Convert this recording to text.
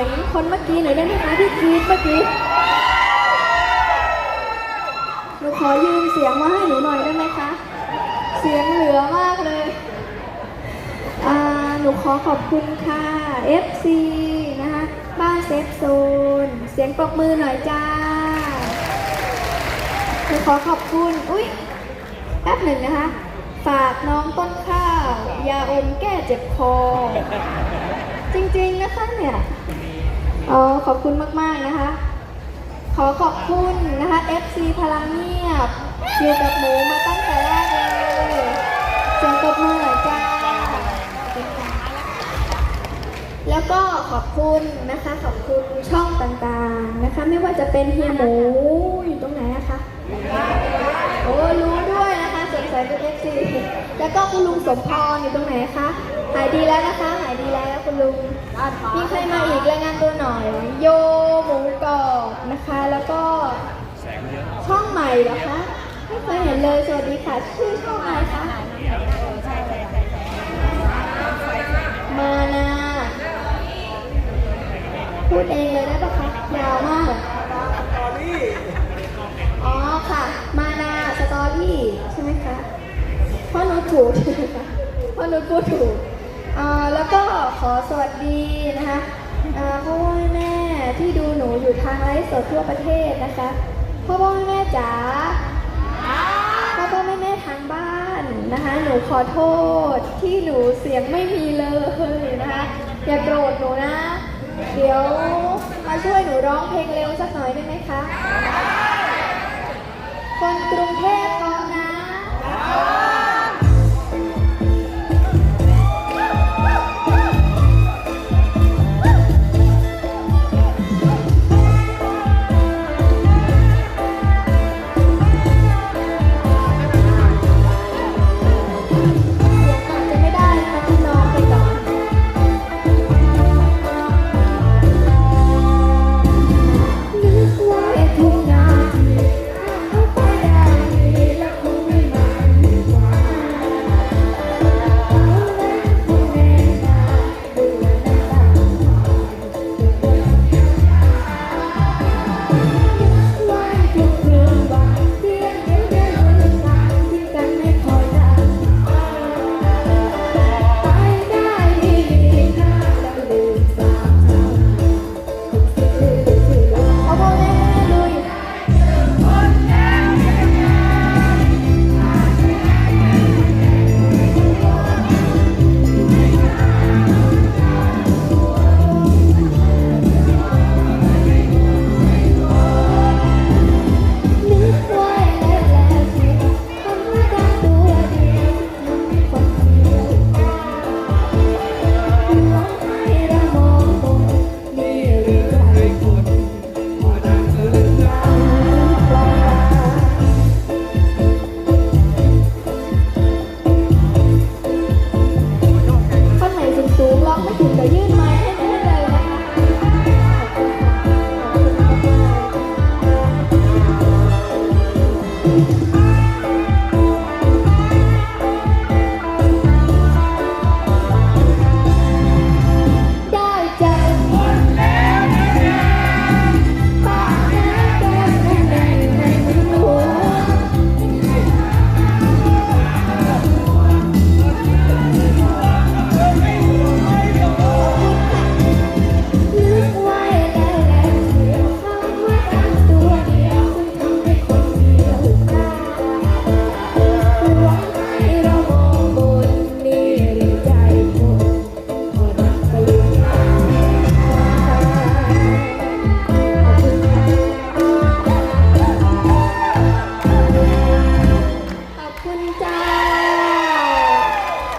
สียงคนเมื่อกี้หน่อยได้ไหมคะที่กรี๊ดเมื่อกี้หนูขอยืมเสียงมาให้หนูหน่อยได้ไหมคะ เสียงเหลือมากเลยอ่าหนูขอขอบคุณค่ะ FC นะคะบ้านเซฟโซน เสียงปรบมือหน่อยจ้าหนูขอขอบคุณ อุ๊ยแป๊บหนึ่งนะคะ ฝากน้องต้นข้าว ยาอมแก้เจ็บคอ จริงๆนะคะเนี่ยอ๋อขอบคุณมากๆนะคะ ขอขอบคุณนะคะ FC พลังเงียบอยู่กับหนูมาตั้งแต่แรกเลยเสียงตบมือหน่อยจ้าแล้วก็ขอบคุณนะคะ ขอบคุณช่องต่างๆนะคะ ไม่ว่าจะเป็นเฮียหมูอยู่ตรงไหนนะคะโอ้รู้ด้วยนะคะสงสัยเป็น FC แล้วก็คุณลุงสมพรอยู่ตรงไหนคะหายดีแล้วนะคะหายดี คุณลุงมีใครมาอีกรายงานตัวหน่อย โยหมูกรอบนะคะ แล้วก็ช่องใหม่เหรอคะไม่เคยเห็นเลยสวัสดีค่ะ ชื่อช่องอะไรคะมานาพูดเองเลยได้ปะคะยาวมากอ๋อค่ะ มานาสตอรี่ใช่ไหมคะพ่อนุชถูกพ่อนุชพูดถูกอ่าแล้วก็ ขอสวัสดีนะคะพ่อพ่อแม่ที่ดูหนูอยู่ทางไลฟ์สดทั่วประเทศนะคะพ่อพ่อแม่จ๋าพ่อพ่อแม่แม่ทางบ้านนะคะ หนูขอโทษที่หนูเสียงไม่มีเลยนะคะอย่าโกรธหนูนะ เดี๋ยวมาช่วยหนูร้องเพลงเร็วสักหน่อยได้ไหมคะ คนกรุงเทพขอ